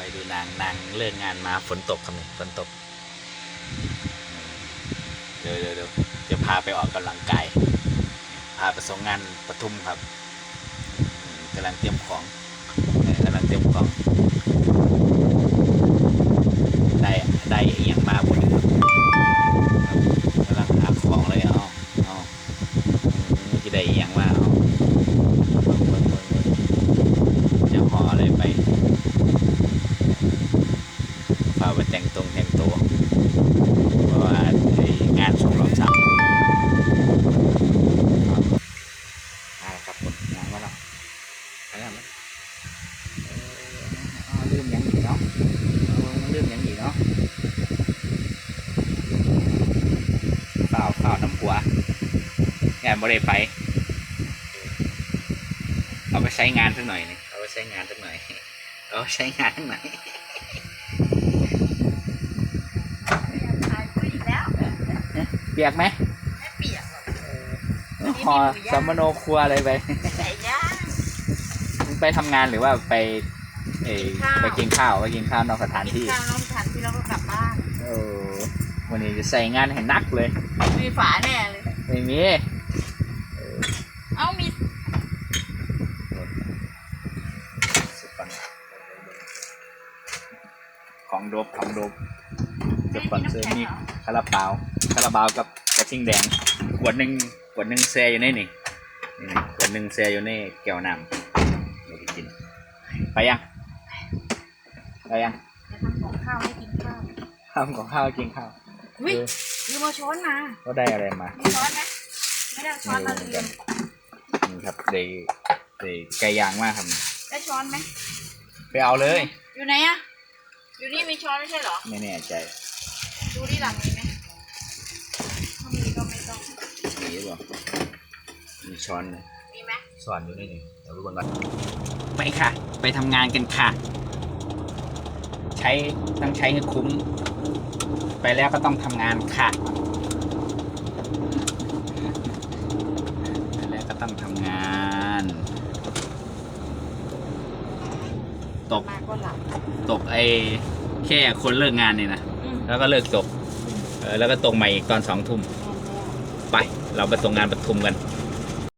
อยดูนางนางเลิกงานมาฝนตกครับนี่ฝนตก เดี๋ยวเดี๋ยวเดี๋ยวจะพาไปออกกำลังกาย พาไปส่งงานปทุมครับอืมกำลังเตรียมของเออกำลังเตรียมของ ได้ได้อย่างมาบนนี้ครับกำลังหาของเลยเอาเอาอืมจะได้อย่างมาเอาเบิ่งเบิ่งเบิ่งเบิ่งจะห่ออะไรไปพาไปแต่งตรงแต่งตัวเพราะว่าไอ้งานส่งรอบสามมาแล้วครับผมงานมาแล้วไปแล้วมั้ยเออเอาลืมหยังอีกเนาะเอาลืมหยังอีกเนาะเปล่าเปล่าน้ำหัว งานบ่ได้ไป เอาไปใช้งานสักหน่อยหนึงเอาไปใช้งานสักหน่อย เอาไปใช้งานสักหน่อยขายปุ๋ยอีกแล้วเปียกไหมไม่เปียกหรอกห่อสัมมโนครัวอะไรไปไก่ย่างไปทำงานหรือว่าไปเออไปไปกิกินนข้าข้าววไปกินข้าวนอกสถานกินที่ข้าวน้องทันที่เราก็กลับบ้านโอ้วันนี้จะใส่งานให้หนักเลย มีฝาแน่เลยไม่มี เอ้ามี ของโดบของโดบไม่สปอนมีเซอร์น้ำแข็งนี่เหรอคาราบาวคาราบาวกับกระทิงแดงขวดหนึ่งขวดหนึ่งแซ่อยู่ในนี่นี่ขวดหนึ่งแซ่อยู่ในแก้วน้ำเราไปกิน ไปยังไปยังจะทำของข้าวไม่กินข้าวทำของข้าวกินข้าวอุ้ยเออลืมเอาช้อนมาก็ได้อะไรมามีช้อนไหมไม่ได้เอาช้อนมาลืมนี่ครับเดยเดยไก่ย่างมากครับได้ช้อนไหมไปเอาเลย อยู่ไหนอะ อยู่นี่มีช้อนไม่ใช่เหรอ ไม่แน่ใจดูที่หลังมีไหมถ้ามีก็ไม่ต้อง มีหรือเปล่ามีช้อนเลยมีไหมสอนอยู่นี่นี่เดี๋ยวรู้ก่อนไปค่ะ ไปทำงานกันค่ะ ใช้ต้องใช้ให้คุ้ม ไปแล้วก็ต้องทำงานค่ะไปแล้วก็ต้องทำงาน ตก มาก็หลับตกไอ้แค่คนเลิกงานนี่นะ อืมแล้วก็เลิกตกเออแล้วก็ตกใหม่อีกตอนสองทุ่ม ไป เราไปส่งงานปทุมกันแ